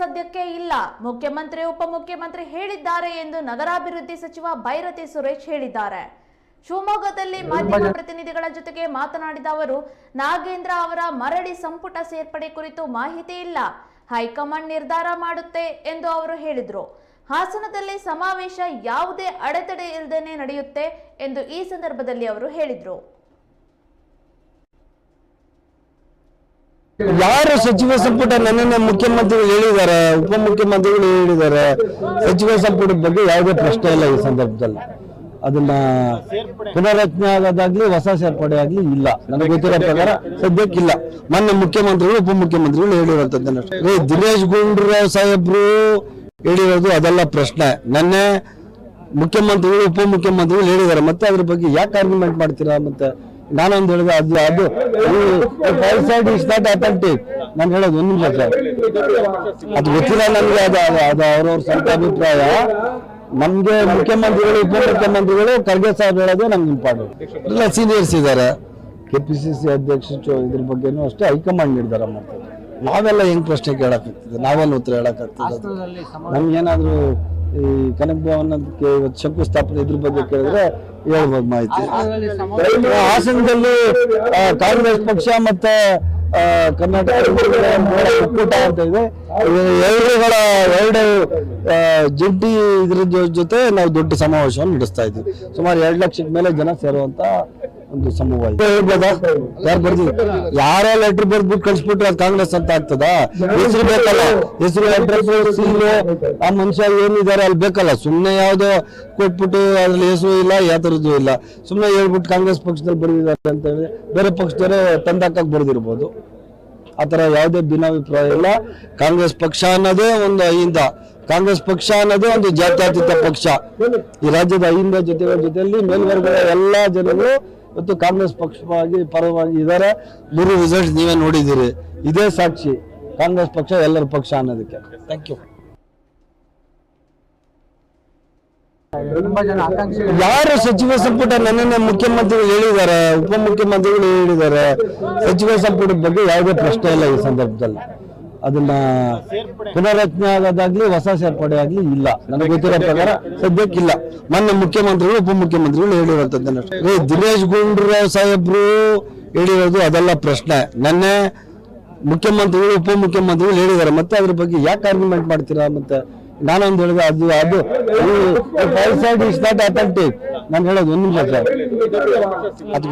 ಸದ್ಯಕ್ಕೆ ಇಲ್ಲ. ಮುಖ್ಯಮಂತ್ರಿ ಉಪಮುಖ್ಯಮಂತ್ರಿ ಹೇಳಿದ್ದಾರೆ ಎಂದು ನಗರಾಭಿವೃದ್ಧಿ ಸಚಿವ ಭೈರತಿ ಸುರೇಶ್ ಹೇಳಿದ್ದಾರೆ. ಶಿವಮೊಗ್ಗದಲ್ಲಿ ಮಾಧ್ಯಮ ಪ್ರತಿನಿಧಿಗಳ ಜೊತೆಗೆ ಮಾತನಾಡಿದ ಅವರು ನಾಗೇಂದ್ರ ಅವರ ಮರಳಿ ಸಂಪುಟ ಸೇರ್ಪಡೆ ಕುರಿತು ಮಾಹಿತಿ ಇಲ್ಲ. ಹೈಕಮಾಂಡ್ ನಿರ್ಧಾರ ಮಾಡುತ್ತೆ ಎಂದು ಅವರು ಹೇಳಿದರು. ಹಾಸನದಲ್ಲಿ ಸಮಾವೇಶ ಯಾವುದೇ ಅಡೆತಡೆ ಇಲ್ಲದೇನೆ ನಡೆಯುತ್ತೆ ಎಂದು ಈ ಸಂದರ್ಭದಲ್ಲಿ ಅವರು ಹೇಳಿದರು. ಯಾರು ಸಚಿವ ಸಂಪುಟ ನನ್ನನ್ನೇ ಮುಖ್ಯಮಂತ್ರಿಗಳು ಹೇಳಿದ್ದಾರೆ, ಉಪಮುಖ್ಯಮಂತ್ರಿಗಳು ಹೇಳಿದ್ದಾರೆ, ಸಚಿವ ಸಂಪುಟದ ಬಗ್ಗೆ ಯಾವುದೇ ಪ್ರಶ್ನೆ ಇಲ್ಲ ಈ ಸಂದರ್ಭದಲ್ಲಿ. ಅದನ್ನ ಪುನರಚನೆ ಆಗೋದಾಗ್ಲಿ, ಹೊಸ ಸೇರ್ಪಡೆ ಆಗ್ಲಿ ಇಲ್ಲ. ನನಗೆ ಗೊತ್ತಿರೋ ಪ್ರಕಾರ ಸದ್ಯಕ್ಕಿಲ್ಲ. ಮೊನ್ನೆ ಮುಖ್ಯಮಂತ್ರಿಗಳು, ಉಪಮುಖ್ಯಮಂತ್ರಿಗಳು ಹೇಳಿರುವಂತದ್ದನ್ನ ದಿನೇಶ್ ಗುಂಡೂರಾವ್ ಸಾಹೇಬ್ರು ಹೇಳಿರೋದು ಅದೆಲ್ಲ ಪ್ರಶ್ನೆ. ನನ್ನೆ ಮುಖ್ಯಮಂತ್ರಿಗಳು, ಉಪಮುಖ್ಯಮಂತ್ರಿಗಳು ಹೇಳಿದ್ದಾರೆ. ಮತ್ತೆ ಅದ್ರ ಬಗ್ಗೆ ಯಾಕೆ ಆರ್ಗ್ಯುಮೆಂಟ್ ಮಾಡ್ತೀರಾ ಮತ್ತೆ? ನಾನೊಂದು ಹೇಳಿದೆ ಅದು ಅದು five side is not authentic ನಾನು ಹೇಳೋದು ಒಂದು ನಿಮಿಷ ಸರ್. ಅದು ಗೊತ್ತಿಲ್ಲ ನನಗೆ ಅದು ಅದು ಅದು ಅವ್ರವ್ರ ಸ್ವಂತ ಅಭಿಪ್ರಾಯ. ನಮಗೆ ಮುಖ್ಯಮಂತ್ರಿಗಳು ಉಪಮುಖ್ಯಮಂತ್ರಿಗಳು ಖರ್ಗೆ ಸಾಹೇಬ್ ಹೇಳೋದು ನಮ್ಗೆ ಇಂಪಾರ್ಟೆಂಟ್. ಇಲ್ಲ ಸೀನಿಯರ್ಸ್ ಇದ್ದಾರೆ. ಕೆ ಪಿ ಸಿ ಸಿ ಅಧ್ಯಕ್ಷ ಚು- ಇದ್ರ ಬಗ್ಗೆನೂ ಅಷ್ಟೇ ಹೈಕಮಾಂಡ್ ನಿರ್ಧಾರ ಮಾಡ್ತಾರೆ. ನಾವೆಲ್ಲ ಹೆಂಗ್ ಪ್ರಶ್ನೆ ಕೇಳಕ್ಕಾಗ್ತದೆ ನಾವೆಲ್ಲ ಉತ್ತರ ಹೇಳಕ್ಕಾಗ್ತದೆ ನಮ್ಗೇನಾದ್ರೂ ಈ ಕನಕ ಭವನಕ್ಕೆ ಇವತ್ತು ಶಂಕುಸ್ಥಾಪನೆ ಇದ್ರ ಬಗ್ಗೆ ಕೇಳಿದ್ರೆ ಹೇಳ್ಬೋದು ಮಾಹಿತಿ. ಹಾಸನದಲ್ಲಿ ಕಾಂಗ್ರೆಸ್ ಪಕ್ಷ ಮತ್ತೆ ಕರ್ನಾಟಕ ಮೋಡ ಒಕ್ಕೂಟ ಅಂತ ಇದೆ. ಎರಡುಗಳ ಎರಡು ಜಂಟಿ ಇದ್ರ ಜೊತೆ ನಾವು ದೊಡ್ಡ ಸಮಾವೇಶವನ್ನು ನಡೆಸ್ತಾ ಇದ್ವಿ ಸುಮಾರು ಎರಡು ಲಕ್ಷದ ಮೇಲೆ ಜನ ಸೇರುವಂತ ಒಂದು ಸಮೂಹ ಯಾರು ಯಾರೋ ಲೆಟರ್ ಬರ್ದು ಕಳ್ಸ್ಬಿಟ್ರೆ ಅದು ಕಾಂಗ್ರೆಸ್ ಅಂತ ಆಗ್ತದ? ಹೆಸರು ಬೇಕಲ್ಲ? ಹೆಸರು ಅಡ್ರೆಸ್ ಆ ಮನುಷ್ಯ ಏನಿದ್ದಾರೆ ಅಲ್ಲಿ ಬೇಕಲ್ಲ. ಸುಮ್ಮನೆ ಯಾವ್ದೋ ಕೊಟ್ಬಿಟ್ಟು ಅದ್ರಲ್ಲಿ ಹೆಸರು ಇಲ್ಲ ಯಾವ ಥರದ್ದು ಇಲ್ಲ. ಸುಮ್ಮನೆ ಹೇಳ್ಬಿಟ್ಟು ಕಾಂಗ್ರೆಸ್ ಪಕ್ಷದಲ್ಲಿ ಬರ್ದಿದ್ದಾರೆ ಅಂತ ಹೇಳಿ ಬೇರೆ ಪಕ್ಷದವರೇ ತಂದಾಕಕ್ಕೆ ಬರ್ದಿರ್ಬೋದು. ಆ ಥರ ಯಾವುದೇ ಭಿನ್ನಾಭಿಪ್ರಾಯ ಇಲ್ಲ. ಕಾಂಗ್ರೆಸ್ ಪಕ್ಷ ಅನ್ನೋದೇ ಒಂದು ಅಹಿಂದ. ಕಾಂಗ್ರೆಸ್ ಪಕ್ಷ ಅನ್ನೋದೇ ಒಂದು ಜಾತ್ಯತೀತ ಪಕ್ಷ. ಈ ರಾಜ್ಯದ ಅಹಿಂದ ಜೊತೆಗಳ ಜೊತೆಯಲ್ಲಿ ಮೇಲ್ವರ್ಗದ ಎಲ್ಲಾ ಜನರು ಇವತ್ತು ಕಾಂಗ್ರೆಸ್ ಪಕ್ಷವಾಗಿ ಪರವಾಗಿ ಇದ್ದಾರೆ. ಮೂರು ರಿಸಲ್ಟ್ ನೀವೇ ನೋಡಿದ್ದೀರಿ. ಇದೇ ಸಾಕ್ಷಿ. ಕಾಂಗ್ರೆಸ್ ಪಕ್ಷ ಎಲ್ಲರ ಪಕ್ಷ ಅನ್ನೋದಕ್ಕೆ. ಥ್ಯಾಂಕ್ ಯು ಯಾರು ಸಚಿವ ಸಂಪುಟ ನನ್ನನ್ನೇ ಮುಖ್ಯಮಂತ್ರಿಗಳು ಹೇಳಿದ್ದಾರೆ, ಉಪಮುಖ್ಯಮಂತ್ರಿಗಳು ಹೇಳಿದ್ದಾರೆ. ಸಚಿವ ಸಂಪುಟದ ಬಗ್ಗೆ ಯಾವುದೇ ಪ್ರಶ್ನೆ ಇಲ್ಲ ಈ ಸಂದರ್ಭದಲ್ಲಿ. ಅದನ್ನ ಪುನರಚನೆ ಆಗೋದಾಗ್ಲಿ ಹೊಸ ಸೇರ್ಪಡೆ ಆಗ್ಲಿ ಇಲ್ಲ. ನನಗೆ ಗೊತ್ತಿರೋ ಪ್ರಕಾರ ಸದ್ಯಕ್ಕಿಲ್ಲ. ಮೊನ್ನೆ ಮುಖ್ಯಮಂತ್ರಿಗಳು, ಉಪಮುಖ್ಯಮಂತ್ರಿಗಳು ಏ, ದಿನೇಶ್ ಗುಂಡೂರಾವ್ ಸಾಹೇಬ್ರು ಹೇಳಿರೋದು ಅದೆಲ್ಲ ಪ್ರಶ್ನೆ. ನನ್ನೆ ಮುಖ್ಯಮಂತ್ರಿಗಳು, ಉಪಮುಖ್ಯಮಂತ್ರಿಗಳು ಹೇಳಿದ್ದಾರೆ. ಮತ್ತೆ ಅದ್ರ ಬಗ್ಗೆ ಯಾಕೆ ಆರ್ಗ್ಯುಮೆಂಟ್ ಮಾಡ್ತೀರಾ? ಮತ್ತೆ ನಾನೊಂದು ಹೇಳಿದೆ, ಅದು ಅದು ಇಸ್ ನಾಟ್ ಅಥೆಂಟಿಕ್ ನಾನು ಹೇಳೋದು ಒಂದು ನಿಮಿಷ ಸರ್. ಅದು